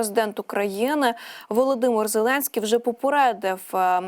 президент України Володимир Зеленський вже попередив е,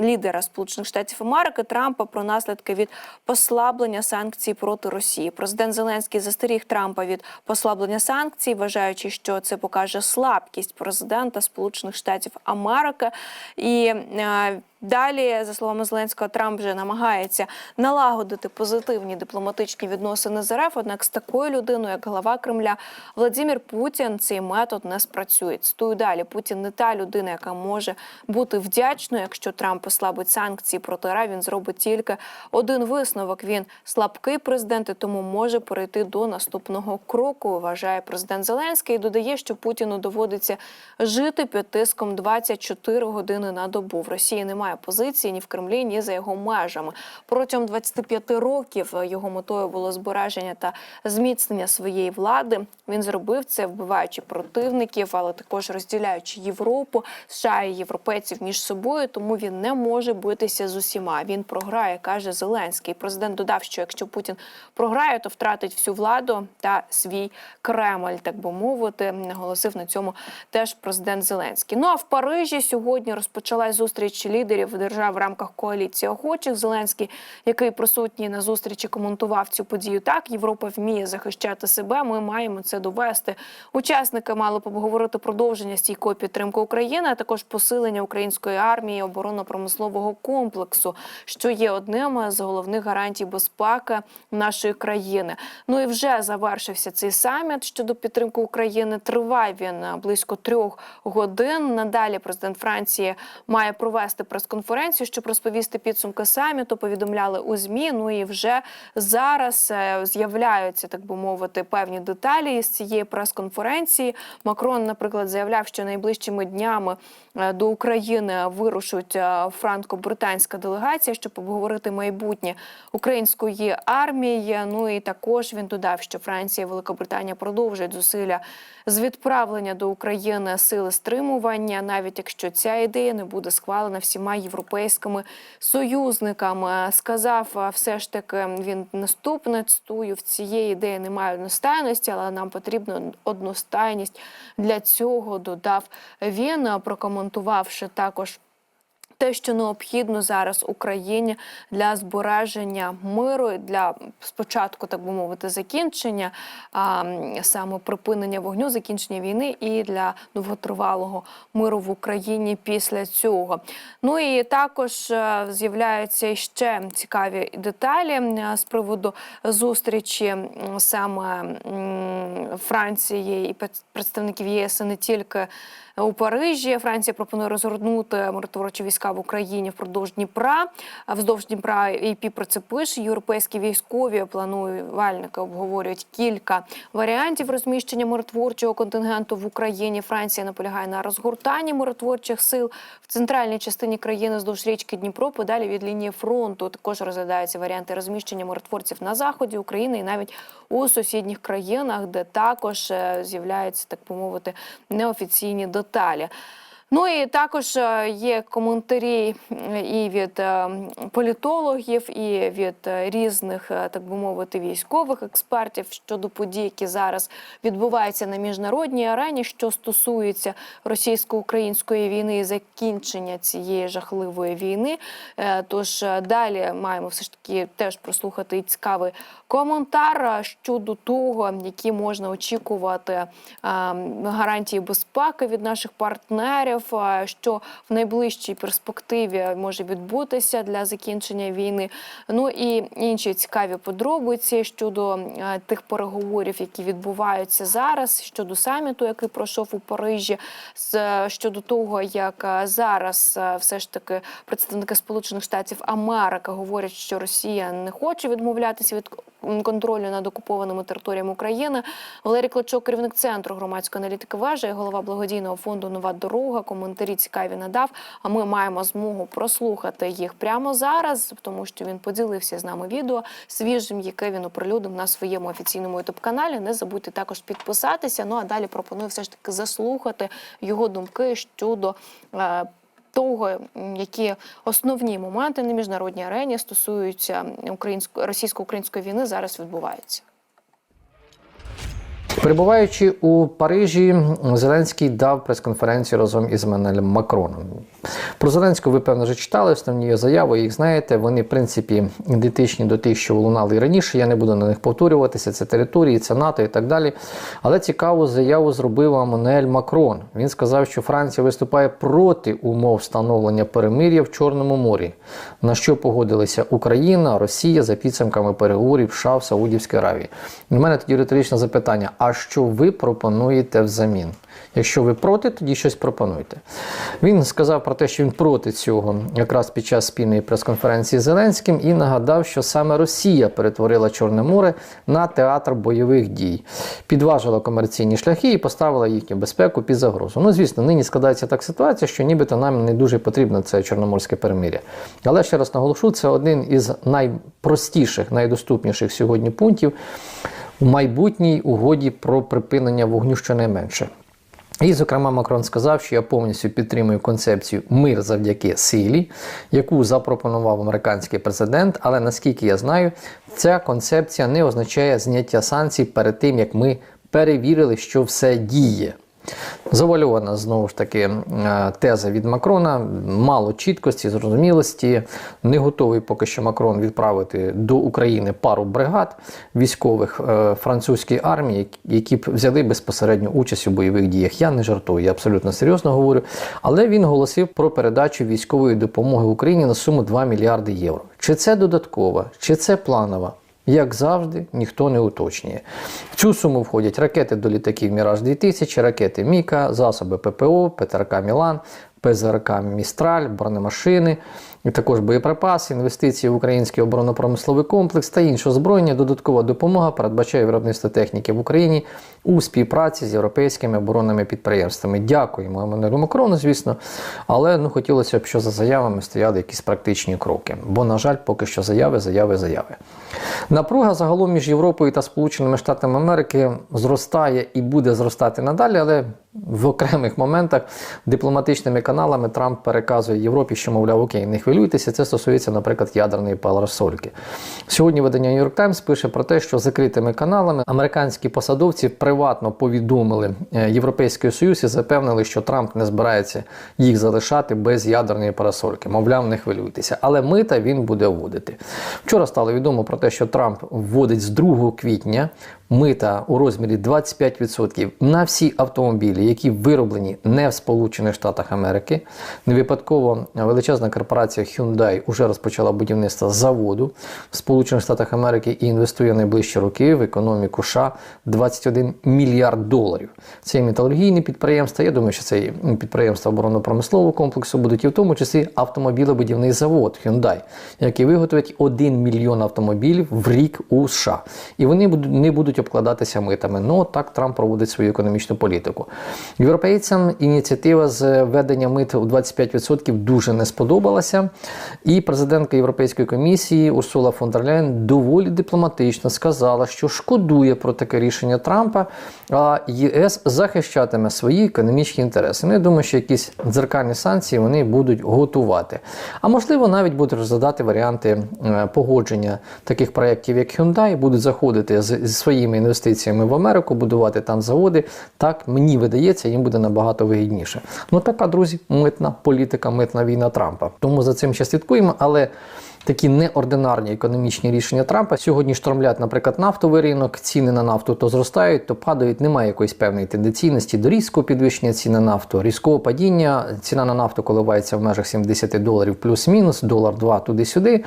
лідера Сполучених Штатів Америки Трампа про наслідки від послаблення санкцій проти Росії. Президент Зеленський застеріг Трампа від послаблення санкцій, вважаючи, що це покаже слабкість президента Сполучених Штатів Америки і е, Далі, за словами Зеленського, Трамп вже намагається налагодити позитивні дипломатичні відносини з РФ. Однак з такою людиною, як глава Кремля Владимир Путін, цей метод не спрацює. Цитую далі. Путін не та людина, яка може бути вдячною. Якщо Трамп послабить санкції проти РФ, він зробить тільки один висновок. Він слабкий президент, і тому може перейти до наступного кроку. Вважає президент Зеленський і додає, що Путіну доводиться жити під тиском 24 години на добу. В Росії немає позиції ні в Кремлі, ні за його межами. Протягом 25 років е, його метою було збереження та зміцнення своєї влади. Він зробив це, вбиваючи противників, але також розділяючи Європу, США і європейців між собою. Тому він не може битися з усіма. Він програє, каже Зеленський. Президент додав, що якщо Путін програє, то втратить всю владу та свій Кремль, так би мовити, наголосив на цьому теж президент Зеленський. Ну а в Парижі сьогодні розпочалась зустріч лідерів держав в рамках коаліції охочих. Зеленський, який присутній на зустрічі, коментував цю подію. Так Європа вміє захищати себе. Ми маємо це довести. Учасники мали б продовження стійкої підтримки України, а також посилення української армії оборонно-промислового комплексу, що є одним з головних гарантій безпеки нашої країни. Ну і вже завершився цей саміт щодо підтримки України. Триває він близько трьох годин. Надалі президент Франції має провести прес-конференцію, щоб розповісти підсумки саміту. Повідомляли у змі. Ну і вже зараз е, з'являються, так би мовити, певні деталі із цієї прес-конференції. Макрон, наприклад, заявляв, що найближчими днями е, до України вирушить е, франко-британська делегація, щоб обговорити майбутнє української армії. Ну і також він додав, що Франція і Великобританія продовжують зусилля з відправлення до України сили стримування, навіть якщо ця ідея не буде схвалена всіма європейськими союзниками. Сказав все ж таки він наступне цитую, в цієї ідеї немає одностайності, але нам потрібна одностайність для цього. Додав він, прокоментувавши також. Те, що необхідно зараз Україні для збереження миру, для спочатку, так би мовити, закінчення а, саме припинення вогню, закінчення війни і для довготривалого миру в Україні після цього. Ну і також е, з'являються ще цікаві деталі з приводу зустрічі саме Франції і представників ЄС не тільки у Парижі. Франція пропонує розгорнути миротворчі війська в Україні впродовж Дніпра. Вздовж Дніпра і про це пише. Європейські військові планувальники обговорюють кілька варіантів розміщення миротворчого контингенту в Україні. Франція наполягає на розгортанні миротворчих сил в центральній частині країни здовж річки Дніпро, подалі від лінії фронту. Також розглядаються варіанти розміщення миротворців на заході України і навіть у сусідніх країнах, де також е, з'являються так би мовити неофіційні деталі. Ну і також е, є коментарі е, і від е, політологів, і від різних, так би мовити, військових експертів щодо подій, які зараз відбуваються на міжнародній арені, що стосується російсько-української війни і закінчення цієї жахливої війни. Тож далі маємо все ж таки теж прослухати цікавий коментар щодо того, які можна очікувати е, гарантії безпеки від наших партнерів, е, що в найближчій перспективі може відбутися для закінчення війни. Ну і інші цікаві подробиці щодо е, тих переговорів, які відбуваються зараз, щодо саміту, який пройшов у Парижі, е, щодо того, як зараз все ж таки представники Сполучених Штатів Америки говорять, що Росія не хоче відмовлятися від контролю над окупованими територіями України. Валерій Клочок, керівник центру громадської аналітики вежа і голова благодійного фонду Нова дорога. Коментарі цікаві надав. А ми маємо змогу прослухати їх прямо зараз, тому що він поділився з нами відео свіжим, яке він оприлюднив на своєму офіційному ютуб каналі. Не забудьте також підписатися. Ну а далі пропоную все ж таки заслухати його думки щодо. е, того, які основні моменти на міжнародній арені стосуються українсько російсько-української війни, зараз відбуваються. Перебуваючи у Парижі, Зеленський дав прес-конференцію разом із Манелем Макроном. Про Зеленського ви певно вже читали основні його заяви, їх знаєте. Вони, в принципі, ідентичні до тих, що лунали і раніше. Я не буду на них повторюватися. Це території, це НАТО і так далі. Але цікаву заяву зробив Мануель Макрон. Він сказав, що Франція виступає проти умов встановлення перемир'я в Чорному морі, на що погодилися Україна, Росія за підсумками переговорів США в Саудівській Аравії. У мене тоді риторичне запитання: а що ви пропонуєте взамін? Якщо ви проти, тоді щось пропонуйте. Він сказав про те, що він проти цього якраз під час спільної прес-конференції з Зеленським і нагадав, що саме Росія перетворила Чорне море на театр бойових дій, підважила комерційні шляхи і поставила їхню безпеку під загрозу. Ну, звісно, нині складається так ситуація, що нібито нам не дуже потрібно це чорноморське перемир'я. Але ще раз наголошу, це один із найпростіших, найдоступніших сьогодні пунктів у майбутній угоді про припинення вогню щонайменше. І, зокрема, Макрон сказав, що я повністю підтримую концепцію мир завдяки силі, яку запропонував американський президент. Але наскільки я знаю, ця концепція не означає зняття санкцій перед тим, як ми перевірили, що все діє. Завальована знову ж таки е, теза від Макрона, мало чіткості, зрозумілості. Не готовий поки що Макрон відправити до України пару бригад військових е, французької армії, які б взяли безпосередню участь у бойових діях. Я не жартую, я абсолютно серйозно говорю. Але він голосив про передачу військової допомоги Україні на суму 2 мільярди євро. Чи це додаткова, чи це планова? Як завжди, ніхто не уточнює. В цю суму входять ракети до літаків Міраж 2000, ракети Міка, засоби ППО, ПТРК Мілан, ПЗРК Містраль, бронемашини, і також боєприпаси, інвестиції в український оборонно-промисловий комплекс та інше озброєння. Додаткова допомога передбачає виробництво техніки в Україні у співпраці з європейськими оборонними підприємствами. Дякуємо Еммануелю Макрону, звісно. Але ну хотілося б, що за заявами стояли якісь практичні кроки. Бо, на жаль, поки що заяви, заяви, заяви. Напруга загалом між Європою та Сполученими Штатами Америки зростає і буде зростати надалі, але в окремих моментах дипломатичними каналами Трамп переказує Європі, що, мовляв, окей, не хвилюйтеся. Це стосується, наприклад, ядерної парасольки. Сьогодні видання New York Times пише про те, що закритими каналами американські посадовці приватно повідомили е, Європейський Союз і запевнили, що Трамп не збирається їх залишати без ядерної парасольки. Мовляв, не хвилюйтеся. Але мита він буде вводити. Вчора стало відомо про те, що Трамп вводить з 2 квітня мита у розмірі 25% на всі автомобілі, які вироблені не в Сполучених Штатах Америки. Не випадково величезна корпорація Hyundai вже розпочала будівництво заводу в Сполучених Штатах Америки і інвестує найближчі роки в економіку США 21 мільярд доларів. Це і металургійні підприємства. Я думаю, що це і підприємства оборонно-промислового комплексу будуть і в тому числі автомобілебудівний завод Hyundai, який виготовить 1 мільйон автомобілів в рік у США. І вони не будуть обкладатися митами. Ну так Трамп проводить свою економічну політику. Європейцям ініціатива з введення мит у 25% дуже не сподобалася. І президентка Європейської комісії Урсула фон дер Ляєн доволі дипломатично сказала, що шкодує про таке рішення Трампа, а ЄС захищатиме свої економічні інтереси. Ну, я думаю, що якісь дзеркальні санкції вони будуть готувати. А можливо, навіть будуть розглядати варіанти е, погодження таких проєктів, як Hyundai, будуть заходити зі своїми інвестиціями в Америку, будувати там заводи. Так мені видається, їм буде набагато вигідніше. Ну така, друзі, митна політика, митна війна Трампа. Тому за цим ще слідкуємо, але. Такі неординарні економічні рішення Трампа сьогодні штормлять, наприклад, нафтовий ринок. Ціни на нафту то зростають, то падають. Немає якоїсь певної тенденційності до різкого підвищення ціни на нафту, різкого падіння. Ціна на нафту коливається в межах 70 доларів плюс-мінус, долар два туди-сюди.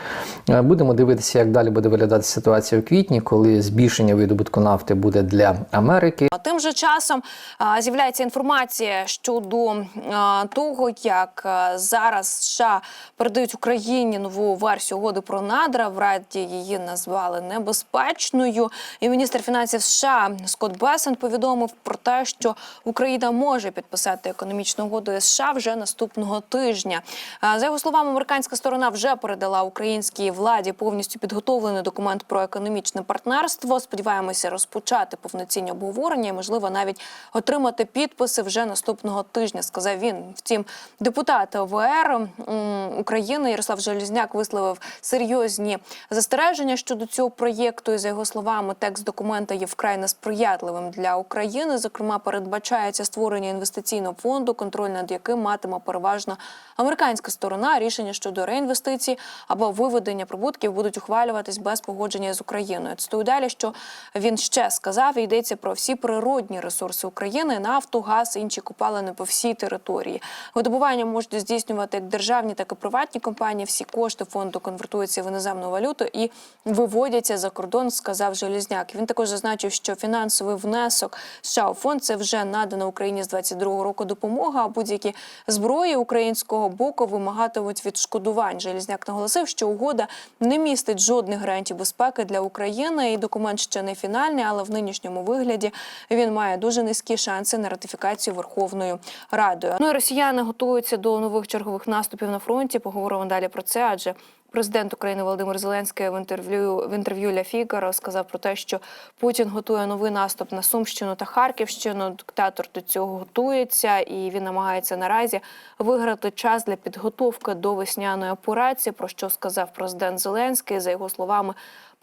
Е, Будемо дивитися, як далі буде виглядати ситуація в квітні, коли збільшення видобутку нафти буде для Америки. А Тим же часом а, з'являється інформація щодо а, того, як зараз США передають Україні нову версію угоди про надра. В Раді її назвали небезпечною. І міністр фінансів США Скотт Бесен повідомив про те, що Україна може підписати економічну угоду із США вже наступного тижня. За його словами, американська сторона вже передала українській владі повністю підготовлений документ про економічне партнерство. Сподіваємося розпочати повноцінні обговорення і, можливо, навіть отримати підписи вже наступного тижня. Сказав він. Втім, депутат ОВР України Ярослав Желізняк висловив висловив серйозні застереження щодо цього проєкту. І за його словами, текст документа є вкрай несприятливим для України. Зокрема, передбачається створення інвестиційного фонду, контроль над яким матиме переважно американська сторона. Рішення щодо реінвестицій або виведення прибутків будуть ухвалюватись без погодження з Україною. Цитую далі, що він ще сказав. Йдеться про всі природні ресурси України: нафту, газ, інші копалини по всій території. Видобування можуть здійснювати як державні, так і приватні компанії. Всі кошти фонду конвертуються в іноземну валюту і виводяться за кордон. Сказав Желізняк. Він також зазначив, що фінансовий внесок США у фонд це вже надана Україні з 22-го року допомога. А будь-які зброї українського боку вимагатимуть відшкодувань. Желізняк наголосив, що угода не містить жодних гарантій безпеки для України. І документ ще не фінальний, але в нинішньому вигляді він має дуже низькі шанси на ратифікацію Верховною Радою. Ну і росіяни готуються до нових чергових наступів на фронті. Поговоримо далі про це, адже. Президент України Володимир Зеленський в інтерв'ю в інтерв'ю Ля Фігаро сказав про те, що Путін готує новий наступ на Сумщину та Харківщину. Диктатор до цього готується, і він намагається наразі виграти час для підготовки до весняної операції. Про що сказав президент Зеленський за його словами.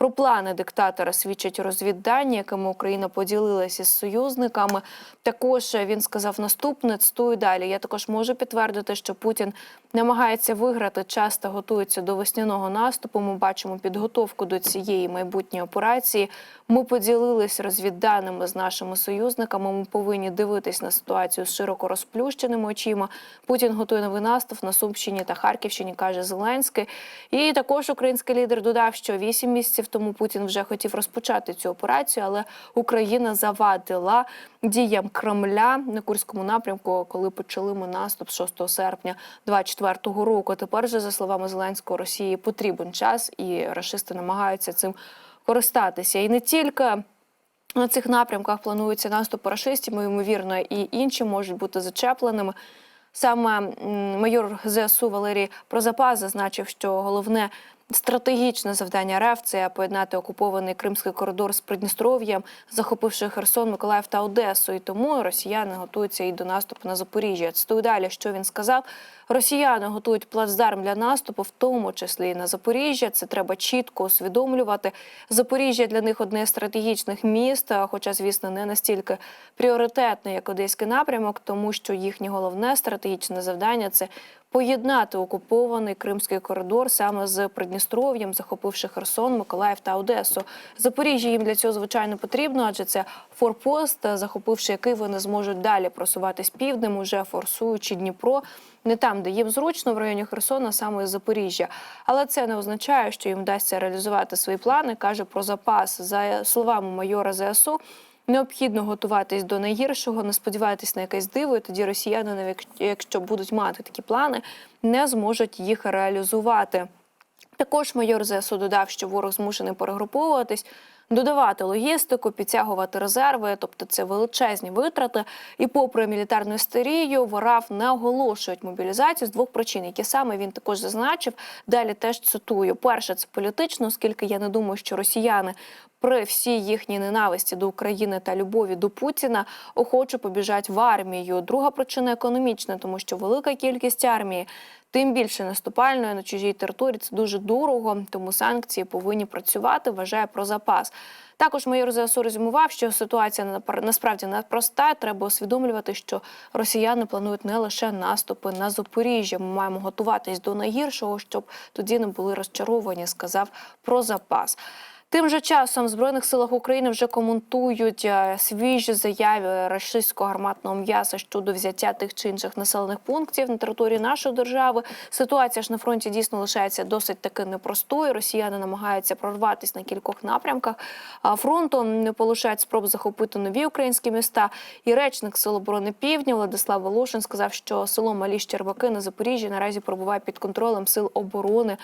Про плани диктатора свідчать розвіддані, якими Україна поділилася з союзниками. Також він сказав наступне цитую далі. Я також можу підтвердити, що Путін намагається виграти час та готується до весняного наступу. Ми бачимо підготовку до цієї майбутньої операції. Ми поділились розвідданими з нашими союзниками. Ми повинні дивитись на ситуацію з широко розплющеними очима. Путін готує новий наступ на Сумщині та Харківщині, каже Зеленський. І також український лідер додав, що вісім місяців тому Путін вже хотів розпочати цю операцію, але Україна завадила діям Кремля на Курському напрямку, коли почали ми наступ 6 серпня 24-го року. Тепер же, за словами Зеленського, Росії потрібен час, і рашисти намагаються цим користатися. І не тільки. На цих напрямках планується наступ рашистів, ймовірно, і інші можуть бути зачепленими. Саме майор ЗСУ Валерій Прозапас зазначив, що головне стратегічне завдання РФ це поєднати окупований кримський коридор з Придністров'ям, захопивши Херсон, Миколаїв та Одесу. І тому росіяни готуються і до наступу на Запоріжжя. Цитую далі, що він сказав. Росіяни готують плацдарм для наступу, в тому числі і на Запоріжжя. Це треба чітко усвідомлювати. Запоріжжя для них одне з стратегічних міст, хоча, звісно, не настільки пріоритетне, як одеський напрямок, тому що їхнє головне стратегічне завдання це поєднати окупований кримський коридор саме з Придністров'ям, захопивши Херсон, Миколаїв та Одесу. Запоріжжя їм для цього звичайно потрібно, адже це форпост, захопивши який вони зможуть далі просуватись півднем, уже форсуючи Дніпро. Не там, де їм зручно в районі Херсона, саме із Запоріжжя. Але це не означає, що їм вдасться реалізувати свої плани. каже про запас за словами майора ЗСУ. Необхідно готуватись до найгіршого, не сподіватись на якесь диво. І тоді росіяни, навіть якщо будуть мати такі плани, не зможуть їх реалізувати. Також майор ЗСУ додав, що ворог змушений перегруповуватись, додавати логістику, підтягувати резерви, тобто це величезні витрати. І, попри мілітарну істерію, в РАФ не оголошують мобілізацію з двох причин, які саме він також зазначив. Далі теж цитую: перше це політично, оскільки я не думаю, що росіяни. При всій їхній ненависті до України та любові до Путіна охоче побіжать в армію. Друга причина економічна, тому що велика кількість армії, тим більше наступальної на чужій території, це дуже дорого, тому санкції повинні працювати. Вважає про запас. Також майор ЗСУ резюмував, що ситуація насправді непроста. Треба усвідомлювати, що росіяни планують не лише наступи на Запоріжжя. Ми маємо готуватись до найгіршого, щоб тоді не були розчаровані. Сказав про запас. Тим же часом в збройних силах України вже коментують е, свіжі заяви рашистського гарматного м'яса щодо взяття тих чи інших населених пунктів на території нашої держави. Ситуація ж на фронті дійсно лишається досить таки непростою. Росіяни намагаються прорватися на кількох напрямках фронту. Не полишають спроб захопити нові українські міста. І речник Сил оборони Півдня Владислав Волошин сказав, що село Малі Щербаки на Запоріжжі наразі перебуває під контролем сил оборони.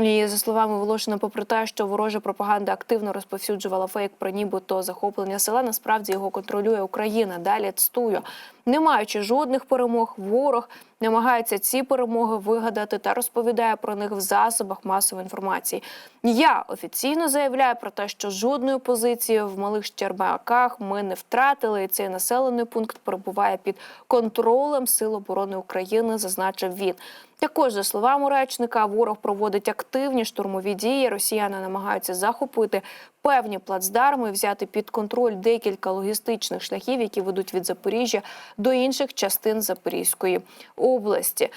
І за словами Волошина, попри те, що ворожа пропаганда активно розповсюджувала фейк про нібито захоплення села, насправді його контролює Україна. Далі цитую. Не маючи жодних перемог, ворог намагається ці перемоги вигадати та розповідає про них в засобах масової інформації. Я офіційно заявляю про те, що жодної позиції в малих Щербаках ми не втратили, і цей населений пункт перебуває під контролем Сил оборони України, зазначив він. Також, за словами речника, ворог проводить активні штурмові дії. Росіяни намагаються захопити певні плацдарми, взяти під контроль декілька логістичних шляхів, які ведуть від Запоріжжя до інших частин Запорізької області.